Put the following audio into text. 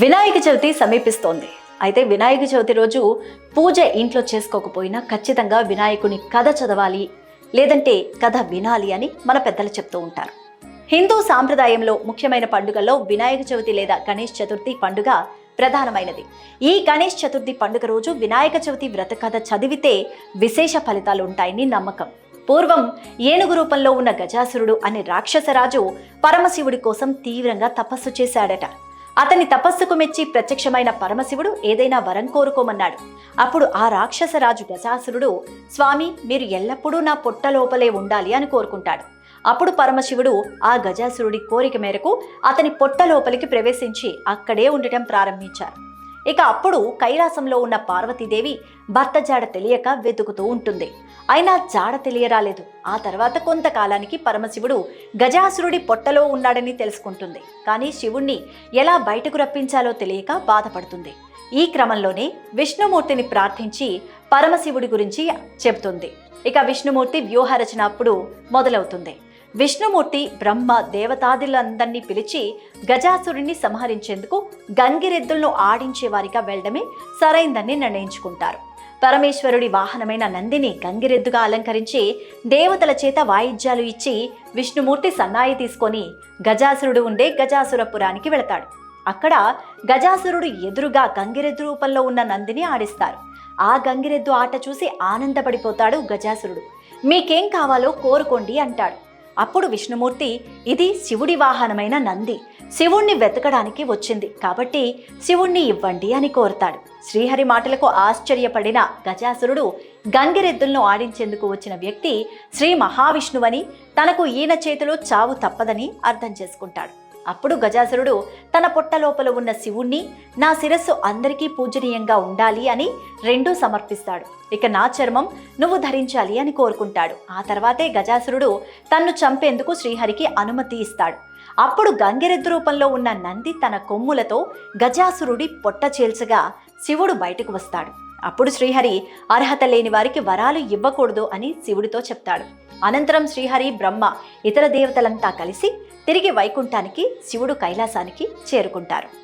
వినాయక చవితి సమీపిస్తోంది. అయితే వినాయక చవితి రోజు పూజ ఇంట్లో చేసుకోకపోయినా ఖచ్చితంగా వినాయకుని కథ చదవాలి లేదంటే కథ వినాలి అని మన పెద్దలు చెప్తూ ఉంటారు. హిందూ సాంప్రదాయంలో ముఖ్యమైన పండుగల్లో వినాయక చవితి లేదా గణేష్ చతుర్థి పండుగ ప్రధానమైనది. ఈ గణేష్ చతుర్థి పండుగ రోజు వినాయక చవితి వ్రత కథ చదివితే విశేష ఫలితాలు ఉంటాయని నమ్మకం. పూర్వం ఏనుగు రూపంలో ఉన్న గజాసురుడు అనే రాక్షసరాజు పరమశివుడి కోసం తీవ్రంగా తపస్సు చేశాడట. అతని తపస్సుకు మెచ్చి ప్రత్యక్షమైన పరమశివుడు ఏదైనా వరం కోరుకోమన్నాడు. అప్పుడు ఆ రాక్షసరాజు గజాసురుడు స్వామి మీరు ఎల్లప్పుడూ నా పొట్ట లోపలే ఉండాలి అని కోరుకుంటాడు. అప్పుడు పరమశివుడు ఆ గజాసురుడి కోరిక మేరకు అతని పొట్ట లోపలికి ప్రవేశించి అక్కడే ఉండటం ప్రారంభించారు. ఇక అప్పుడు కైలాసంలో ఉన్న పార్వతీదేవి భర్త జాడ తెలియక వెతుకుతూ ఉంటుంది. అయినా జాడ తెలియరాలేదు. ఆ తర్వాత కొంతకాలానికి పరమశివుడు గజాసురుడి పొట్టలో ఉన్నాడని తెలుసుకుంటుంది. కానీ శివుణ్ణి ఎలా బయటకు రప్పించాలో తెలియక బాధపడుతుంది. ఈ క్రమంలోనే విష్ణుమూర్తిని ప్రార్థించి పరమశివుడి గురించి చెబుతుంది. ఇక విష్ణుమూర్తి వ్యూహరచన అప్పుడు మొదలవుతుంది. విష్ణుమూర్తి బ్రహ్మ దేవతాదులందరినీ పిలిచి గజాసురుణ్ణి సంహరించేందుకు గంగిరెద్దులను ఆడించే వారిగా వెళ్ళడమే సరైందని నిర్ణయించుకుంటారు. పరమేశ్వరుడి వాహనమైన నందిని గంగిరెద్దుగా అలంకరించి దేవతల చేత వాయిద్యాలు ఇచ్చి విష్ణుమూర్తి సన్నాయి తీసుకొని గజాసురుడు ఉండే గజాసురపురానికి వెళతాడు. అక్కడ గజాసురుడు ఎదురుగా గంగిరెద్దు రూపంలో ఉన్న నందిని ఆడిస్తారు. ఆ గంగిరెద్దు ఆట చూసి ఆనందపడిపోతాడు గజాసురుడు. మీకేం కావాలో కోరుకోండి అంటాడు. అప్పుడు విష్ణుమూర్తి ఇది శివుడి వాహనమైన నంది. శివుణ్ణి వెతకడానికి వచ్చింది. కాబట్టి శివుణ్ణి ఇవ్వండి అని కోరతాడు. శ్రీహరి మాటలకు ఆశ్చర్యపడిన గజాసురుడు గంగిరెద్దులను ఆడించేందుకు వచ్చిన వ్యక్తి శ్రీ మహావిష్ణువని తనకు ఈయన చేతిలో చావు తప్పదని అర్థం చేసుకుంటాడు. అప్పుడు గజాసురుడు తన పొట్ట లోపల ఉన్న శివుణ్ణి నా శిరస్సు అందరికీ పూజనీయంగా ఉండాలి అని రెండూ సమర్పిస్తాడు. ఇక నా చర్మం నువ్వు ధరించాలి అని కోరుకుంటాడు. ఆ తర్వాతే గజాసురుడు తన్ను చంపేందుకు శ్రీహరికి అనుమతి ఇస్తాడు. అప్పుడు గంగిరెద్దు రూపంలో ఉన్న నంది తన కొమ్ములతో గజాసురుడి పొట్ట చేల్చగా శివుడు బయటకు వస్తాడు. అప్పుడు శ్రీహరి అర్హత లేని వారికి వరాలు ఇవ్వకూడదు అని శివుడితో చెప్తాడు. అనంతరం శ్రీహరి బ్రహ్మ ఇతర దేవతలంతా కలిసి తిరిగి వైకుంఠానికి శివుడు కైలాసానికి చేరుకుంటారు.